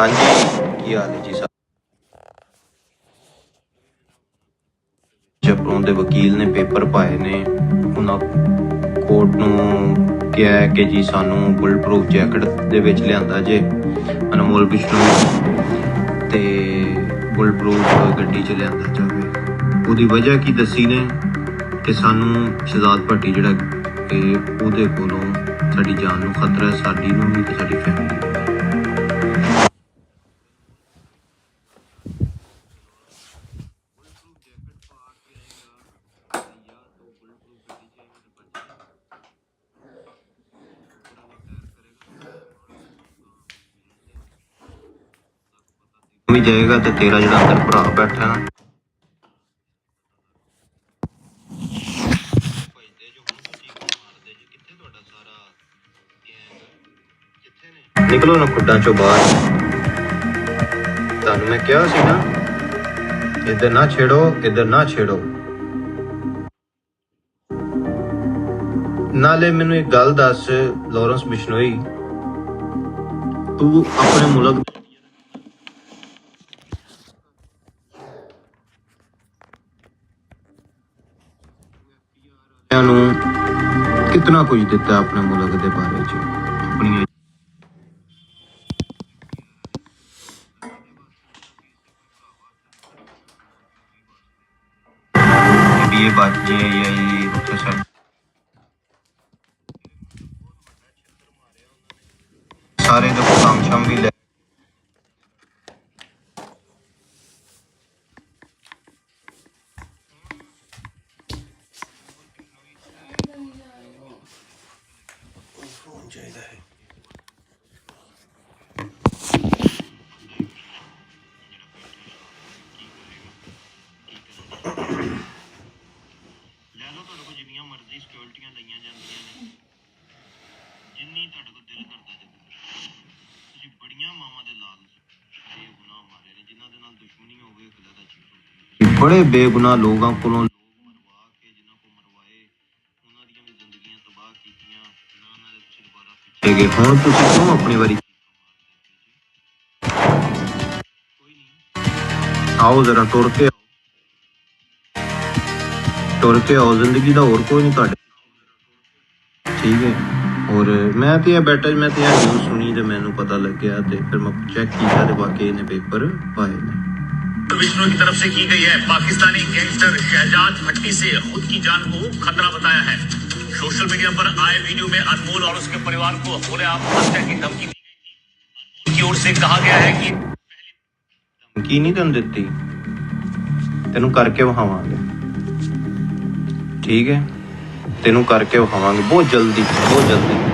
ਹਾਂਜੀ। ਕੀ ਹਾਲ ਹੈ ਜੀ ਸਾਹਿਬ ਜਪਰੋਂ ਦੇ ਵਕੀਲ ਨੇ ਪੇਪਰ ਪਾਏ ਨੇ। ਉਹਨਾਂ ਕੋਰਟ ਨੂੰ ਕਿਹਾ ਹੈ ਕਿ ਜੀ ਸਾਨੂੰ ਬੁਲਟ ਪ੍ਰੂਫ ਜੈਕਟ ਦੇ ਵਿੱਚ ਲਿਆਂਦਾ ਜੇ। ਅਨਮੋਲ ਬਿਸ਼ਨੋਈ ਤੇ ਬੁਲਟ ਪ੍ਰੂਫ ਗੱਡੀ ਚ ਲਿਆਂਦਾ ਜਾਵੇ। ਉਹਦੀ ਵਜ੍ਹਾ ਕੀ ਦੱਸੀ ਨੇ? ਕਿ ਸਾਨੂੰ ਸ਼ਹਜ਼ਾਦ ਭੱਟੀ ਜਿਹੜਾ ਕਿ ਉਹਦੇ ਕੋਲੋਂ ਸਾਡੀ ਜਾਨ ਨੂੰ ਖਤਰਾ ਹੈ, ਸਾਡੀ ਨੂੰ ਵੀ ਤੇ ਸਾਡੀ ਫੈਮਿਲੀ ਵੀ ਜਾਏਗਾ ਤੇ ਤੇਰਾ ਜਿਹੜਾ ਅੰਦਰ ਭਰਾ ਬੈਠਾ ਨਾ ਨਿਕਲੋ ਨਾ ਖੁੱਡਾਂ ਚੋਂ ਬਾਹਰ। ਤੁਹਾਨੂੰ ਮੈਂ ਕਿਹਾ ਸੀ ਨਾ, ਇੱਧਰ ਨਾ ਛੇੜੋ, ਇੱਧਰ ਨਾ ਛੇੜੋ। ਨਾਲੇ ਮੈਨੂੰ ਇੱਕ ਗੱਲ ਦੱਸ, ਲਾਰੈਂਸ ਬਿਸ਼ਨੋਈ, ਤੂੰ ਆਪਣੇ ਮੁਲਕ ਬੱਚਿਆਂ ਨੂੰ ਕਿਤਨਾ ਕੁਝ ਦਿੱਤਾ ਆਪਣੇ ਮੁਲਕ ਦੇ ਬਾਰੇ ਚ? ਆਪਣੀਆਂ ਬੀਏ ਬਾਜੇ ਜਾਂ ਇਹ ਉੱਥੇ ਸਰ ਸਾਰੇ ਦੇ ਕੰਮ ਸ਼ਮ ਵੀ ਲੈ ਲੈ ਲਓ ਤੁਹਾਡੇ ਕੋਲ ਜਿੰਨੀਆਂ ਮਰਜ਼ੀ ਸਿਕਿਉਰਿਟੀਆਂ ਲਈਆਂ ਜਾਂਦੀਆਂ ਨੇ ਜਿੰਨੀ ਤੁਹਾਡੇ ਕੋਲ ਦਿਲ ਕਰਦਾ ਜੇ ਤੁਸੀਂ ਬੜੀਆਂ ਮਾਵਾਂ ਦੇ ਲਾਲ ਬੇਗੁਨਾਹ ਮਾਰੇ ਨੇ ਜਿਨ੍ਹਾਂ ਦੇ ਨਾਲ ਦੁਸ਼ਮਣੀ ਹੋਵੇ ਇੱਕ ਦਾ ਚੀਜ਼ ਬੜੇ ਬੇਗੁਨਾਹ ਲੋਕਾਂ ਕੋਲੋਂ ਹੁਣ ਤੁਸੀਂ ਕਿਉਂ ਆਪਣੀ ਵਾਰੀ ਕੋਈ ਨਹੀਂ ਆਓ ਜ਼ਰਾ ਟੁਰ ਕੇ ਆਓ ਟੁਰ ਕੇ ਆਓ ਜ਼ਿੰਦਗੀ ਦਾ ਹੋਰ ਕੋਈ ਨਹੀਂ ਤੁਹਾਡੇ ਠੀਕ ਹੈ ਔਰ ਮੈਂ ਤੇ ਇਹ ਬੈਠਾ ਮੈਂ ਤੇ ਇਹ ਨਿਊਜ਼ ਸੁਣੀ ਤੇ ਮੈਨੂੰ ਪਤਾ ਲੱਗਿਆ ਤੇ ਫਿਰ ਮੈਂ ਚੈੱਕ ਕੀਤਾ ਤੇ ਵਾਕਈ ਇਹਨੇ ਪੇਪਰ ਪਾਏ ਨੇ विष्णु की तरफ से की गई है पाकिस्तानी गैंगस्टर शहजाद भट्टी से खुद की जान को खतरा बताया है सोशल मीडिया पर आए वीडियो में अनमोल और उसके परिवार को खुलेआम हत्या की धमकी दी गई थी अनमोल की ओर से कहा गया है कि ਕੀ ਨਹੀਂ ਤੈਨੂੰ ਦਿੱਤੀ ਤੈਨੂੰ ਕਰਕੇ ਵਿਖਾਵਾਂਗੇ ਠੀਕ ਹੈ ਤੈਨੂੰ ਕਰਕੇ ਵਿਖਾਵਾਂਗੇ ਬਹੁਤ ਜਲਦੀ ਬਹੁਤ ਜਲਦੀ